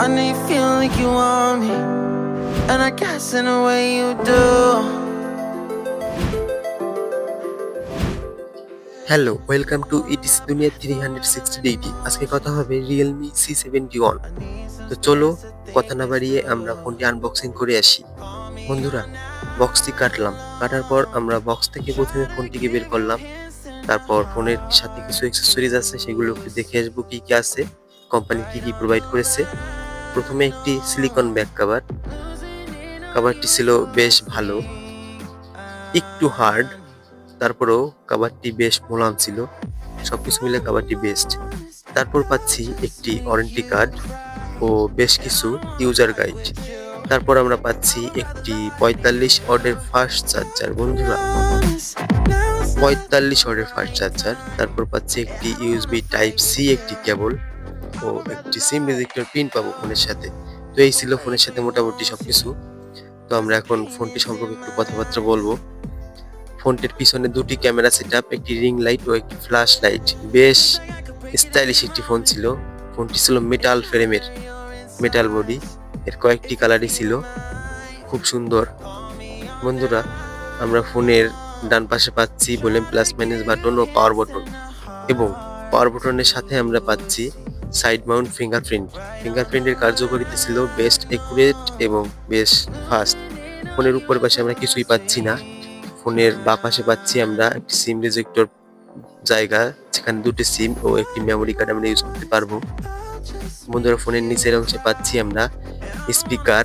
I know you like you want me, and I guess in a way you do. Hello welcome to ইটিস দুনিয়া three hundred sixty degree আজকে কথা হবে Realme C seventy one তো চলো কথা না বাড়িয়ে আমরা ফোনটি আনবক্সিং করে আসি। বন্ধুরা বক্সটি কাটলাম। কাটার পর আমরা বক্স থেকে প্রথমে ফোনটিকে বের করলাম। তারপর ফোনের সাথে কিছু অ্যাক্সেসরিজ আছে সেগুলো একটু দেখে আসব কি কি আছে কোম্পানি কি কি প্রোভাইড করেছে। প্রথমে একটি সিলিকন ব্যাক কাভার কাভারটি ছিল বেশ ভালো, একটু হার্ড তারপরেও কাবারটি বেশ মোলাম ছিল। সব কিছু মিলে কাবারটি বেস্ট তারপর পাচ্ছি একটি ওয়ারেন্টি কার্ড ও বেশ কিছু ইউজার গাইড তারপর আমরা পাচ্ছি একটি পঁয়তাল্লিশ অর্ডের ফাস্ট চার্জার বন্ধুরা। পঁয়তাল্লিশ অর্ডের ফাস্ট চার্জার তারপর পাচ্ছি একটি ইউএসবি টাইপ সি একটি কেবল ও একটি সিম রেজিস্টার পিন পাবো ফোনের সাথে। তো এই ছিল ফোনের সাথে মোটামুটি সবকিছু। তো আমরা এখন ফোনটি সম্পর্কে একটু কথাবার্তা বলব। ফোনটির পিছনে দুটি ক্যামেরা সেটআপ একটি রিং লাইট ও একটি ফ্ল্যাশ লাইট বেশ স্টাইলিশ একটি ফোন ছিল। ফোনটি ছিল মেটাল ফ্রেমের মেটাল বডি এর কয়েকটি কালারই ছিল খুব সুন্দর। বন্ধুরা, আমরা ফোনের ডান পাশে পাচ্ছি ভলিউম প্লাস মাইনাস বাটন ও পাওয়ার বাটন এবং পাওয়ার বাটনের সাথে আমরা পাচ্ছি সাইড মাউন্ট ফিঙ্গারপ্রিন্ট। ফিঙ্গারপ্রিন্টের কার্যকারিতা ছিল বেস্ট একুরেট এবং বেশ ফাস্ট। ফোনের উপর পাশে আমরা কিছুই পাচ্ছি না। ফোনের বা পাশে পাচ্ছি আমরা একটি সিম রিজেক্টর জায়গা, যেখানে দুটি সিম ও একটি মেমোরি কার্ড আমরা ইউজ করতে পারব। বন্ধুরা, ফোনের নিচের অংশে পাচ্ছি আমরা speaker,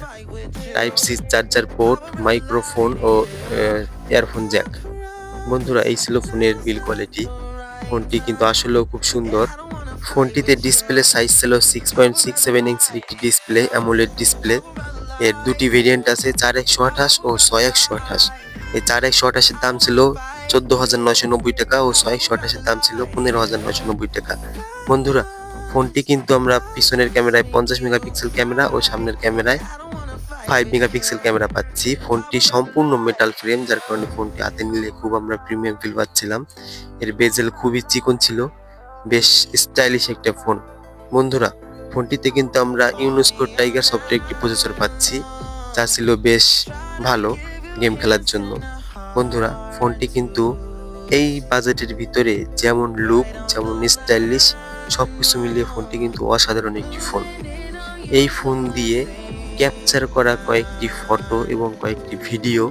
type C charger port, microphone ও ইয়ারফোন জ্যাক। বন্ধুরা, এই ছিল ফোনের বিল কোয়ালিটি। ফোনটি কিন্তু আসলেও খুব সুন্দর। ফোনটিতে ডিসপ্লে সাইজ ছিল সিক্স পয়েন্ট সিক্স সেভেন ইঞ্চের একটি ডিসপ্লে অ্যামোলেড ডিসপ্লে এর দুটি ভেরিয়েন্ট আছে, চার একশো আঠাশ ও ছয় একশো আঠাশ। এই চার একশো আঠাশের দাম ছিল চোদ্দ হাজার নয়শো নব্বই টাকা ও ছয় একশো আঠাশের দাম ছিল পনেরো হাজার নয়শো নব্বই টাকা। বন্ধুরা, ফোনটি কিন্তু আমরা পিছনের ক্যামেরায় পঞ্চাশ মেগাপিক্সেল ক্যামেরা ও সামনের ক্যামেরায় ফাইভ মেগাপিক্সেল ক্যামেরা পাচ্ছি। ফোনটি সম্পূর্ণ মেটাল ফ্রেম যার কারণে ফোনটি হাতে নিলে খুব আমরা প্রিমিয়াম ফিল পাচ্ছিলাম। এর বেজেল খুবই চিকন ছিল। বেশ স্টাইলিশ একটা ফোন বন্ধুরা ফোনটিতে কিন্তু আমরা ইউনেস্কো টাইগার সফটওয়্যার একটি প্রসেসর পাচ্ছি, যা ছিল বেশ ভালো গেম খেলার জন্য। বন্ধুরা ফোনটি কিন্তু এই বাজেটের ভিতরে যেমন লুক যেমন স্টাইলিশ সব কিছু মিলিয়ে ফোনটি কিন্তু অসাধারণ একটি ফোন এই ফোন দিয়ে ক্যাপচার করা কয়েকটি ফটো এবং কয়েকটি ভিডিও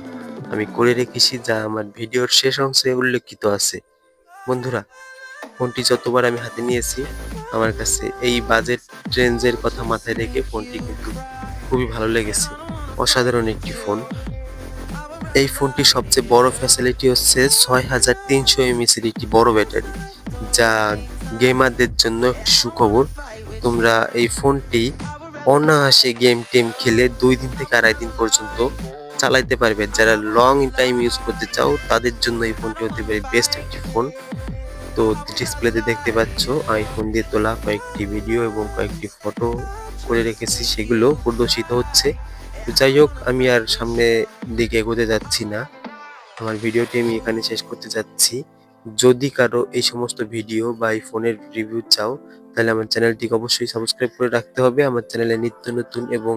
আমি করে রেখেছি, যা আমার ভিডিওর শেষ অংশে উল্লেখিত আছে। বন্ধুরা ফোনটি যতবার আমি হাতে নিয়েছি। আমার কাছে এই বাজেট রেঞ্জের কথা মাথায় রেখে ফোনটি কিন্তু খুবই ভালো লেগেছে। অসাধারণ একটি ফোন। এই ফোনটির সবচেয়ে বড় ফ্যাসিলিটি হচ্ছে ছয় হাজার তিনশো এমএসের একটি বড় ব্যাটারি, যা গেমারদের জন্য সুখবর। তোমরা এই ফোনটি অনায়াসে গেম টেম খেলে দুই দিন থেকে আড়াই দিন পর্যন্ত চালাইতে পারবে। যারা লং টাইম ইউজ করতে চাও, তাদের জন্য এই ফোনটি হতে পারে বেস্ট একটি ফোন। তো ডিসপ্লেতে দেখতে পাচ্ছ আইফোন দিয়ে তোলা কয়েকটি ভিডিও এবং কয়েকটি ফটো করে রেখেছি, সেগুলো প্রদর্শিত হচ্ছে। তো যাই হোক, আমি আর সামনে দিকে এগোতে যাচ্ছি না। আমার ভিডিওটি আমি এখানে শেষ করতে যাচ্ছি। যদি কারও এই সমস্ত ভিডিও বা এই ফোনের রিভিউ চাও, তাহলে আমার চ্যানেলটিকে অবশ্যই সাবস্ক্রাইব করে রাখতে হবে। আমার চ্যানেলে নিত্য নতুন এবং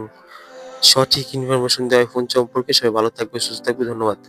সঠিক ইনফরমেশন দেওয়া ফোন সম্পর্কে সবাই ভালো থাকবে, সুস্থ থাকবে। ধন্যবাদ।